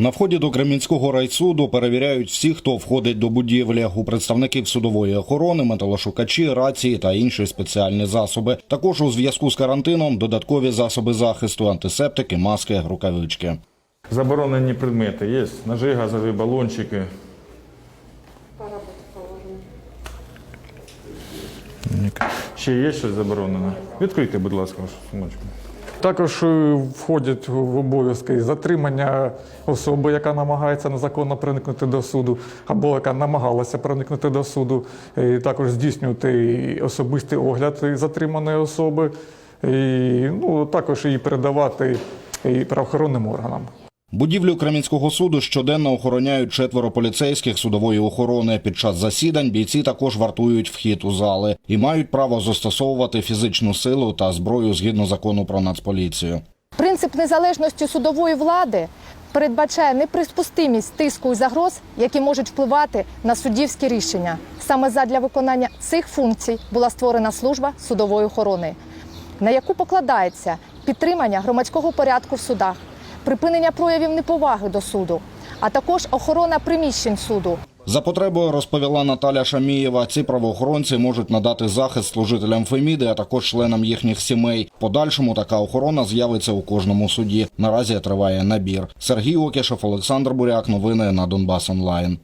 На вході до Кремінського райсуду перевіряють всіх, хто входить до будівлі. У представників судової охорони, металошукачі, рації та інші спеціальні засоби. Також у зв'язку з карантином додаткові засоби захисту, антисептики, маски, рукавички. Заборонені предмети є. Ножи, газові балончики. Ще є щось заборонене? Відкрийте, будь ласка, вашу сумочку. Також е, входять в обов'язки затримання особи, яка намагається незаконно проникнути до суду, або яка намагалася проникнути до суду, і також здійснювати особистий огляд затриманої особи, і ну, також її передавати і правоохоронним органам. Будівлю Кремінського суду щоденно охороняють четверо поліцейських судової охорони. Під час засідань бійці також вартують вхід у зали і мають право застосовувати фізичну силу та зброю згідно закону про нацполіцію. Принцип незалежності судової влади передбачає неприспустимість тиску і загроз, які можуть впливати на суддівські рішення. Саме задля виконання цих функцій була створена служба судової охорони, на яку покладається підтримання громадського порядку в судах, припинення проявів неповаги до суду, а також охорона приміщень суду. За потребою розповіла Наталя Шамієва. Ці правоохоронці можуть надати захист служителям Феміди, а також членам їхніх сімей. Подальшому така охорона з'явиться у кожному суді. Наразі триває набір. Сергій Окішев, Олександр Буряк. Новини на Донбас Онлайн.